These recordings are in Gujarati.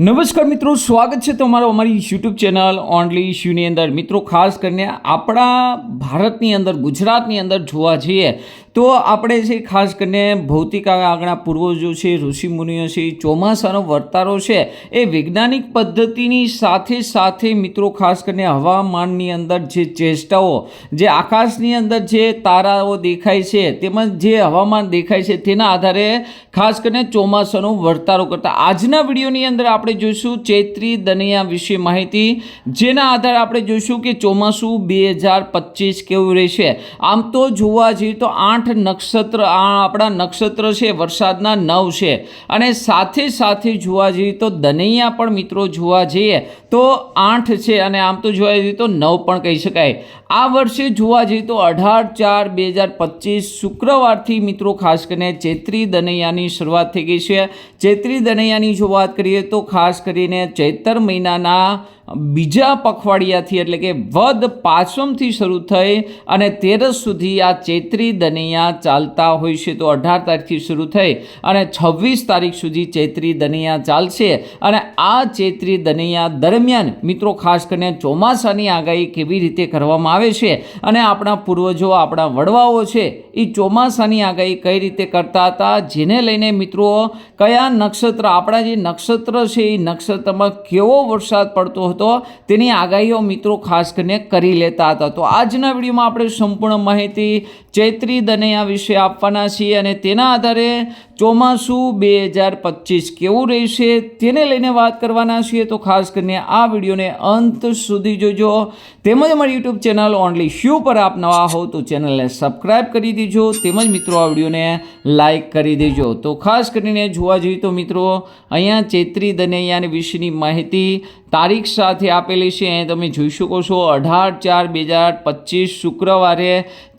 નમસ્કાર મિત્રો, સ્વાગત છે તમારો અમારી યુટ્યુબ ચેનલ ઓનલી ઇશ્યુની અંદર. મિત્રો, ખાસ કરીને આપણા ભારતની અંદર, ગુજરાતની અંદર જોવા જઈએ તો આપણે છે ખાસ કરીને ભૌતિક આગળના પૂર્વજો છે ઋષિમુનિઓ છે ચોમાસાનો વર્તારો છે, એ વૈજ્ઞાનિક પદ્ધતિની સાથે સાથે મિત્રો, ખાસ કરીને હવામાનની અંદર જે ચેષ્ટાઓ, જે આકાશની અંદર જે તારાઓ દેખાય છે, તેમજ જે હવામાન દેખાય છે, તેના આધારે ખાસ કરીને ચોમાસાનો વર્તારો કરતા. આજના વિડીયોની અંદર આપણે જોઈશું ચૈત્રી દનિયા વિશે માહિતી, જેના આધારે આપણે જોઈશું કે ચોમાસું બે હજાર પચીસ કેવું રહેશે. આમ તો જોવા જઈએ તો આઠ નક્ષત્ર, આ આપણા નક્ષત્ર છે, વરસાદના નવ છે. અને સાથે સાથે જોવા જઈએ તો દનૈયા પણ મિત્રો જોવા જઈએ તો આઠ છે અને આમ તો જોવા જઈએ તો નવ પણ કહી શકાય. આ વર્ષે જોવા જઈએ તો અઢાર ચાર બે હજાર પચીસ શુક્રવારથી મિત્રો ખાસ કરીને ચૈત્રી દનૈયાની શરૂઆત થઈ ગઈ છે. ચૈત્રી દનૈયાની જો વાત કરીએ તો ખાસ કરીને ચૈતર મહિનાના બીજા પખવાડિયાથી એટલે કે વદ પાંચમથી શરૂ થઈ અને તેરસ સુધી આ ચૈત્રી દનૈયા ચાલતા હોય છે. તો અઢાર તારીખથી શરૂ થઈ અને છવ્વીસ તારીખ સુધી ચૈત્રી દનિયા ચાલશે અને આ ચૈત્રી દનૈયા દરમિયાન મિત્રો ખાસ કરીને ચોમાસાની આગાહી કેવી રીતે કરવામાં આવે છે અને આપણા પૂર્વજો, આપણા વડવાઓ છે એ ચોમાસાની આગાહી કઈ રીતે કરતા હતા? જેને લઈને મિત્રો કયા નક્ષત્ર, આપણા જે નક્ષત્ર છે એ નક્ષત્રમાં કેવો વરસાદ પડતો હતો? તેની આગાહીઓ મિત્રો ખાસ કરીને કરી લેતા હતા. તો આજના વિડીયોમાં આપણે સંપૂર્ણ માહિતી ચૈત્રી દનૈયા વિશે આપવાના છીએ અને તેના આધારે ચોમાસું બે હજાર પચીસ કેવું રહેશે તેને લઈને વાત કરવાના છીએ. તો ખાસ કરીને આ વિડીયોને અંત સુધી જોજો. તેમજ અમારી યુટ્યુબ ચેનલ ઓનલી શ્યુ પર આપ નવા હો તો ચેનલને સબસ્ક્રાઈબ કરી દેજો. તેમજ મિત્રો, આ વિડીયોને લાઇક કરી દેજો. તો ખાસ કરીને જોવા જઈએ તો મિત્રો, અહીંયા ચૈત્રી દનૈયાની વિશેની માહિતી તારીખ સાથે આપેલી છે. અહીં તમે જોઈ શકો છો, અઢાર ચાર બે હજાર પચીસ શુક્રવારે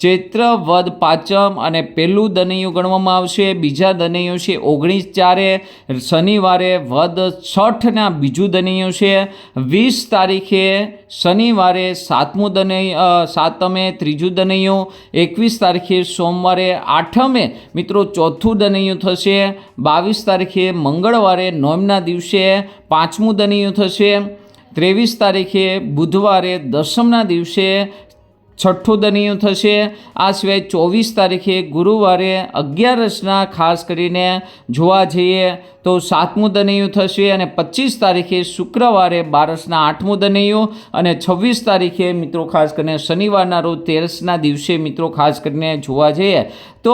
ચૈત્ર વદ પાંચમ અને પહેલું દનૈયું ગણવામાં આવશે. બીજા છે. ઓગણીસ ચારે શનિવારે વદ છઠના બીજું દનૈયો છે. વીસ તારીખે શનિવારે સાતમું દનૈય સાતમે ત્રીજું દનૈયું. એકવીસ તારીખે સોમવારે આઠમે, મિત્રો, ચોથું દનૈયું થશે. બાવીસ તારીખે મંગળવારે નોમના દિવસે પાંચમું દનૈયું થશે. ત્રેવીસ તારીખે બુધવારે દસમના દિવસે છઠ્ઠું દનૈયું થશે. આ સિવાય ચોવીસ તારીખે ગુરુવારે અગિયારસના ખાસ કરીને જોવા જઈએ તો સાતમું દનૈયું થશે અને પચીસ તારીખે શુક્રવારે બારસના આઠમું દનૈયું અને છવ્વીસ તારીખે મિત્રો ખાસ કરીને શનિવારના રોજ તેરસના દિવસે મિત્રો ખાસ કરીને જોવા જઈએ તો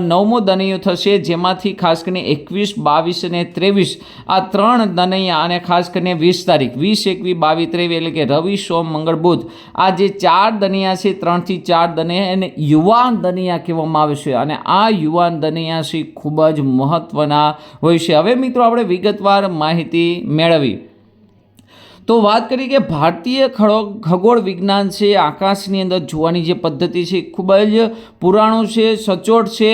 નવમું દનૈયું થશે. જેમાંથી ખાસ કરીને એકવીસ, બાવીસ અને ત્રેવીસ. આ ત્રણ દનૈયા અને ખાસ કરીને વીસ તારીખ. વીસ, એકવીસ, બાવીસ, ત્રેવીસ એટલે કે રવિ, સોમ, મંગળ, બુધ. આ જે ચાર દનૈયા છે, ત્રણથી ચાર દનિયા એને યુવાન દનિયા કહેવામાં આવે છે અને આ યુવાન દનિયા છે ખૂબ જ મહત્ત્વના હોય છે. હવે મિત્રો આપણે વિગતવાર માહિતી મેળવી. તો વાત કરીએ કે ભારતીય ખગોળ વિજ્ઞાન છે, આકાશની અંદર જોવાની જે પદ્ધતિ છે ખૂબ જ પુરાણો છે, સચોટ છે.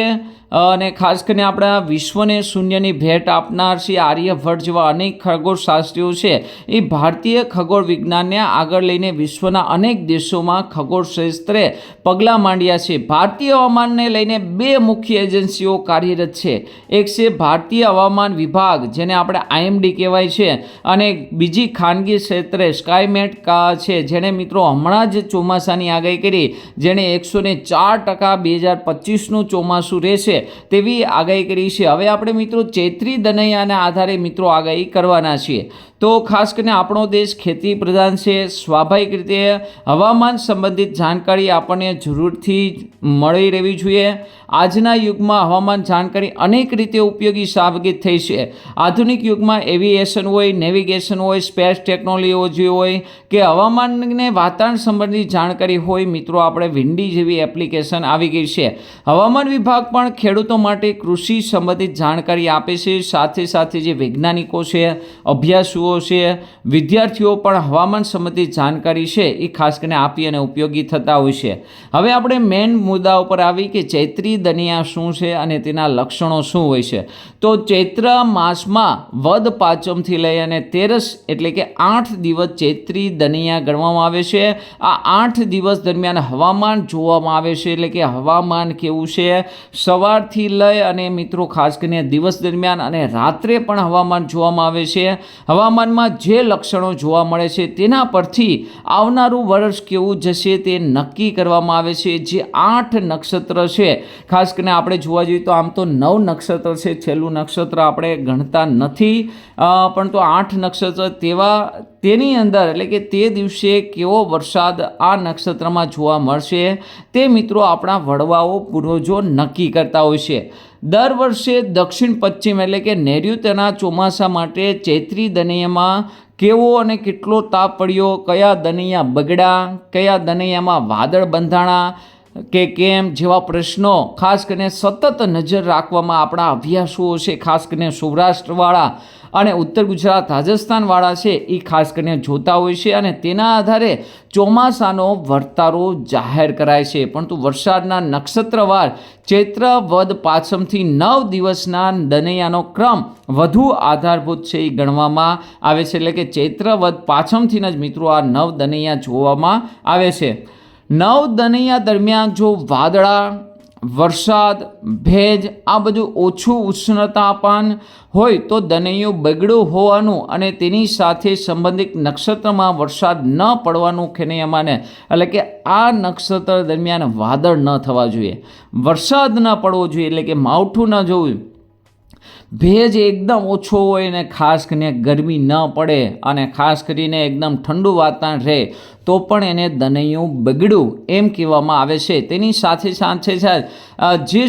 અને ખાસ કરીને આપણા વિશ્વને શૂન્યની ભેટ આપનાર શ્રી આર્યભટ્ટ જેવા અનેક ખગોળશાસ્ત્રીઓ છે. એ ભારતીય ખગોળ વિજ્ઞાનને આગળ લઈને વિશ્વના અનેક દેશોમાં ખગોળ ક્ષેત્રે પગલાં માંડ્યા છે. ભારતીય હવામાનને લઈને બે મુખ્ય એજન્સીઓ કાર્યરત છે. એક છે ભારતીય હવામાન વિભાગ, જેને આપણે આઈએમડી કહેવાય છે, અને બીજી ખાનગી ક્ષેત્રે સ્કાયમેટ છે, જેણે મિત્રો હમણાં જ ચોમાસાની આગાહી કરી, જેણે એકસો ચાર ટકા બે હજાર પચીસનું ચોમાસું રહેશે. તેવી આગાહી કરી છે. હવે આપણે મિત્રો ચૈત્રી દનૈયાના આધારે મિત્રો આગાહી કરવાના છીએ. તો ખાસ કરીને આપણો દેશ ખેતી પ્રધાન છે. સ્વાભાવિક રીતે હવામાન સંબંધિત જાણકારી આપણને જરૂરથી મળી રહેવી જોઈએ. આજના યુગમાં હવામાન જાણકારી અનેક રીતે ઉપયોગી સાબિત થઈ છે. આધુનિક યુગમાં એવિએશન હોય, નેવિગેશન હોય, સ્પેસ ટેકનોલોજી હોય કે હવામાનને વાતાવરણ સંબંધિત જાણકારી હોય, મિત્રો, આપણે વિન્ડી જેવી એપ્લિકેશન આવી ગઈ છે. હવામાન વિભાગ પણ ખેડૂતો માટે કૃષિ સંબંધિત જાણકારી આપે છે. સાથે સાથે જે વૈજ્ઞાનિકો છે, અભ્યાસુઓ છે, વિદ્યાર્થીઓ પણ હવામાન સંબંધિત જાણકારી છે એ ખાસ કરીને આપી અને ઉપયોગી થતા હોય છે. હવે આપણે મેઇન મુદ્દા ઉપર આવી કે ચૈત્રી દનિયા શું છે અને તેના લક્ષણો શું હોય છે. તો ચૈત્ર માસમાં વદ પાંચમથી લઈ અને તેરસ એટલે કે આઠ દિવસ ચૈત્રી દનિયા ગણવામાં આવે છે. આ આઠ દિવસ દરમિયાન હવામાન જોવામાં આવે છે એટલે કે હવામાન કેવું છે? સવાર સવારથી લઈ અને મિત્રો, ખાસ કરીને દિવસ દરમિયાન અને રાત્રે પણ હવામાન જોવામાં આવે છે. હવામાનમાં જે લક્ષણો જોવા મળે છે તેના પરથી આવનારું વર્ષ કેવું જશે તે નક્કી કરવામાં આવે છે. જે આઠ નક્ષત્ર છે, ખાસ કરીને આપણે જોવા જઈએ તો આમ તો નવ નક્ષત્ર છે, છેલ્લું નક્ષત્ર આપણે ગણતા નથી. પણ તો આઠ નક્ષત્ર તેવા તેની અંદર એટલે કે તે દિવસે કેવો વરસાદ આ નક્ષત્રમાં જોવા મળશે તે મિત્રો આપણા વડવાઓ પૂર્વજો નક્કી કરતા હોય છે. દર વર્ષે દક્ષિણ પશ્ચિમ એટલે કે નૈઋત્યના ચોમાસા માટે ચૈત્રી દનૈયામાં કેવો અને કેટલો તાપ પડ્યો, કયા દનૈયા બગડ્યા કયા દનૈયામાં વાદળ બંધાણા કે કેમ જેવા પ્રશ્નો, ખાસ કરીને સતત નજર રાખવામાં આપણા અભ્યાસો છે, ખાસ કરીને સૌરાષ્ટ્રવાળા અને ઉત્તર ગુજરાત, રાજસ્થાનવાળા છે, એ ખાસ કરીને જોતા હોય છે અને તેના આધારે ચોમાસાનો વર્તારો જાહેર કરાય છે. પરંતુ વરસાદના નક્ષત્રવાર ચૈત્ર વદ પાછમથી નવ દિવસના દનૈયાનો ક્રમ વધુ આધારભૂત છે એ ગણવામાં આવે છે. એટલે કે ચૈત્ર વદ પાછમથી જ મિત્રો આ નવ દનૈયા જોવામાં આવે છે. નવ દનૈયા દરમિયાન જો વાદળા, વરસાદ, ભેજ આ બધું ઓછું ઉષ્ણતાપાન હોય તો દનૈયો બગડ્યું હોવાનું અને તેની સાથે સંબંધિત નક્ષત્રમાં વરસાદ ન પડવાનું ખેનૈયામાને એટલે કે આ નક્ષત્ર દરમિયાન વાદળ ન થવા જોઈએ. વરસાદ ન પડવો જોઈએ એટલે કે માવઠું ન જોવું. ભેજ એકદમ ઓછો હોય ને ખાસ કરીને ગરમી ન પડે અને ખાસ કરીને એકદમ ઠંડુ વાતાવરણ રહે, તો પણ એને દનૈયું બગડ્યું એમ કહેવામાં આવે છે. તેની સાથે સાથે જે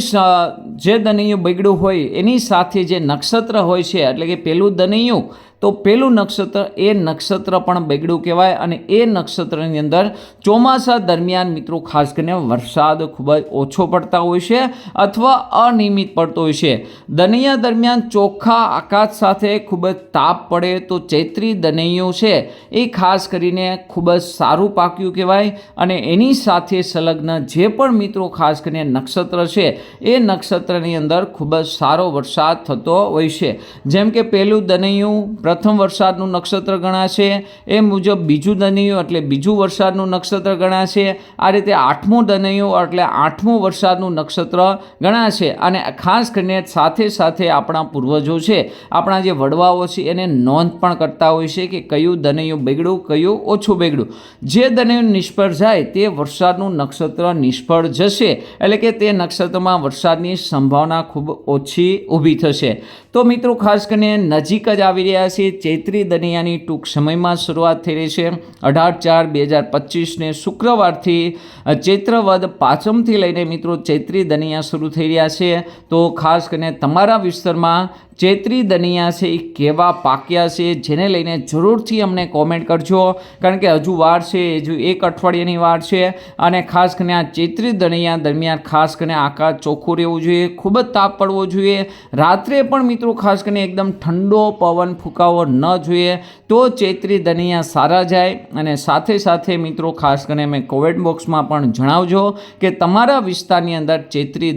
જે દનૈયું બગડ્યું હોય એની સાથે જે નક્ષત્ર હોય છે, એટલે કે પેલું દનૈયું તો પેલું નક્ષત્ર એ નક્ષત્ર પણ બગડ્યું કહેવાય અને એ નક્ષત્રની અંદર ચોમાસા દરમિયાન મિત્રો ખાસ કરીને વરસાદ ખૂબ જ ઓછો પડતા હોય છે અથવા અનિયમિત પડતો હોય છે. દનૈયા દરમિયાન ચોખ્ખા આકાશ સાથે ખૂબ જ તાપ પડે તો ચૈત્રી દનૈયું છે એ ખાસ કરીને ખૂબ જ સારું પાક્યું કહેવાય અને એની સાથે સંલગ્ન જે પણ મિત્રો ખાસ કરીને નક્ષત્ર છે એ નક્ષત્રની અંદર ખૂબ જ સારો વરસાદ થતો હોય છે. જેમ કે પહેલું દનૈયું પ્રથમ વરસાદનું નક્ષત્ર ગણાશે. એ મુજબ બીજું દનૈયું એટલે બીજું વરસાદનું નક્ષત્ર ગણાશે. આ રીતે આઠમું દનૈયું એટલે આઠમું વરસાદનું નક્ષત્ર ગણાશે. અને ખાસ કરીને સાથે સાથે આપણા પૂર્વજો છે, આપણા જે વડવાઓ છે, એને નોંધ પણ કરતા હોય છે કે કયું દનૈયું બગડ્યું, કયું ઓછું બગડ્યું. જે દનૈયું નિષ્ફળ જાય તે વરસાદનું નક્ષત્ર નિષ્ફળ જશે. એટલે કે તે નક્ષત્રમાં વરસાદની સંભાવના ખૂબ ઓછી ઊભી થશે. તો મિત્રો ખાસ કરીને નજીક જ આવી રહ્યા છે ચૈત્રી દનિયાની ટૂંક સમયમાં શરૂઆત થઈ રહી છે. અઢાર ચાર બે હજાર પચીસને શુક્રવારથી ચૈત્રવદ પાંચમથી લઈને મિત્રો ચૈત્રી દનિયા શરૂ થઈ રહ્યા છે. તો ખાસ કરીને તમારા વિસ્તારમાં ચૈત્રી દનિયા છે, એ કેવા પાક્યા છે, જેને લઈને જરૂરથી અમને કોમેન્ટ કરજો. કારણ કે હજુ વાર છે, હજુ એક અઠવાડિયાની વાર છે અને ખાસ કરીને આ ચૈત્રી દનિયા દરમિયાન ખાસ કરીને આકાશ ચોખ્ખું રહેવું જોઈએ, ખૂબ જ તાપ પડવો જોઈએ. રાત્રે પણ મિત્રો ખાસ કરીને એકદમ ઠંડો પવન ફૂંકાવો ન જોઈએ, તો ચૈત્રી દનિયા સારા જાય. અને સાથે સાથે મિત્રો ખાસ કરીને મેં કોમેન્ટ બોક્સમાં પણ જણાવજો કે તમારા વિસ્તારની અંદર ચૈત્રી